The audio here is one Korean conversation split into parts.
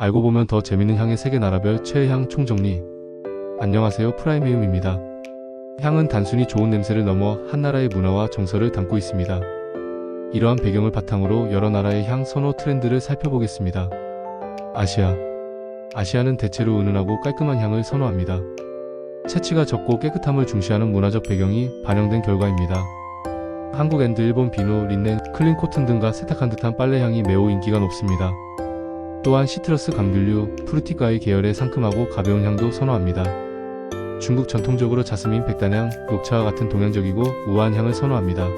알고 보면 더 재밌는 향의 세계 나라별 최애 향 총정리. 안녕하세요. 프라이메움입니다. 향은 단순히 좋은 냄새를 넘어 한 나라의 문화와 정서를 담고 있습니다. 이러한 배경을 바탕으로 여러 나라의 향 선호 트렌드를 살펴보겠습니다. 아시아. 아시아는 대체로 은은하고 깔끔한 향을 선호합니다. 채취가 적고 깨끗함을 중시하는 문화적 배경이 반영된 결과입니다. 한국 앤드 일본 비누, 린넨, 클린 코튼 등과 세탁한 듯한 빨래 향이 매우 인기가 높습니다. 또한 시트러스 감귤류, 프루티과의 계열의 상큼하고 가벼운 향도 선호합니다. 중국 전통적으로 자스민, 백단향, 녹차와 같은 동양적이고 우아한 향을 선호합니다.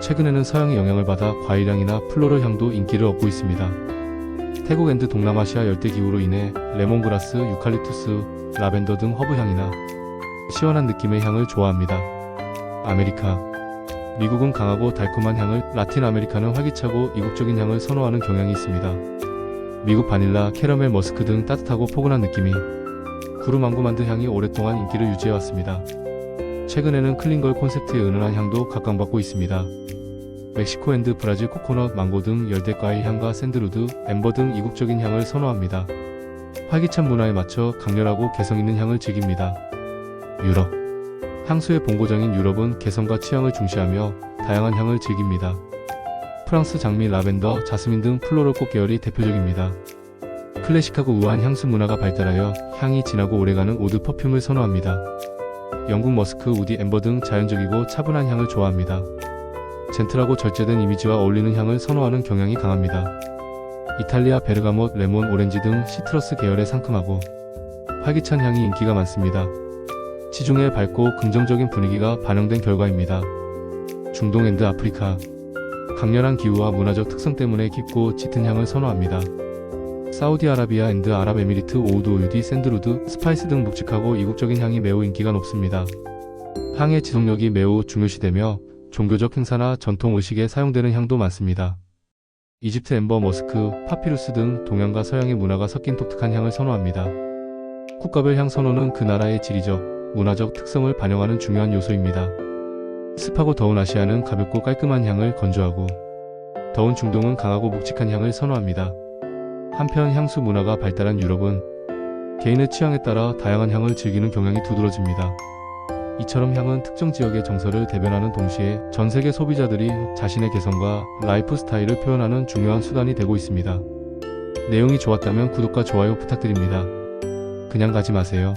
최근에는 서양의 영향을 받아 과일향이나 플로럴 향도 인기를 얻고 있습니다. 태국 앤드 동남아시아 열대 기후로 인해 레몬그라스, 유칼립투스, 라벤더 등 허브 향이나 시원한 느낌의 향을 좋아합니다. 아메리카 미국은 강하고 달콤한 향을, 라틴 아메리카는 활기차고 이국적인 향을 선호하는 경향이 있습니다. 미국 바닐라, 캐러멜 머스크 등 따뜻하고 포근한 느낌이 구루망고만드 향이 오랫동안 인기를 유지해왔습니다. 최근에는 클린걸 콘셉트의 은은한 향도 각광받고 있습니다. 멕시코 앤드 브라질 코코넛, 망고 등 열대 과일 향과 샌드루드, 엠버 등 이국적인 향을 선호합니다. 활기찬 문화에 맞춰 강렬하고 개성 있는 향을 즐깁니다. 유럽 향수의 본고장인 유럽은 개성과 취향을 중시하며 다양한 향을 즐깁니다. 프랑스 장미, 라벤더, 자스민 등 플로럴 꽃 계열이 대표적입니다. 클래식하고 우아한 향수 문화가 발달하여 향이 진하고 오래가는 오드 퍼퓸을 선호합니다. 영국 머스크, 우디, 엠버 등 자연적이고 차분한 향을 좋아합니다. 젠틀하고 절제된 이미지와 어울리는 향을 선호하는 경향이 강합니다. 이탈리아 베르가못, 레몬, 오렌지 등 시트러스 계열의 상큼하고 활기찬 향이 인기가 많습니다. 시중의 밝고 긍정적인 분위기가 반영된 결과입니다. 중동 앤드 아프리카 강렬한 기후와 문화적 특성 때문에 깊고 짙은 향을 선호합니다. 사우디아라비아 앤드 아랍에미리트 오우드 오유디 샌드루드 스파이스 등 묵직하고 이국적인 향이 매우 인기가 높습니다. 향의 지속력이 매우 중요시되며 종교적 행사나 전통 의식에 사용되는 향도 많습니다. 이집트 엠버 머스크, 파피루스 등 동양과 서양의 문화가 섞인 독특한 향을 선호합니다. 국가별 향 선호는 그 나라의 지리적, 문화적 특성을 반영하는 중요한 요소입니다. 습하고 더운 아시아는 가볍고 깔끔한 향을 건조하고 더운 중동은 강하고 묵직한 향을 선호합니다. 한편 향수 문화가 발달한 유럽은 개인의 취향에 따라 다양한 향을 즐기는 경향이 두드러집니다. 이처럼 향은 특정 지역의 정서를 대변하는 동시에 전 세계 소비자들이 자신의 개성과 라이프 스타일을 표현하는 중요한 수단이 되고 있습니다. 내용이 좋았다면 구독과 좋아요 부탁드립니다. 그냥 가지 마세요.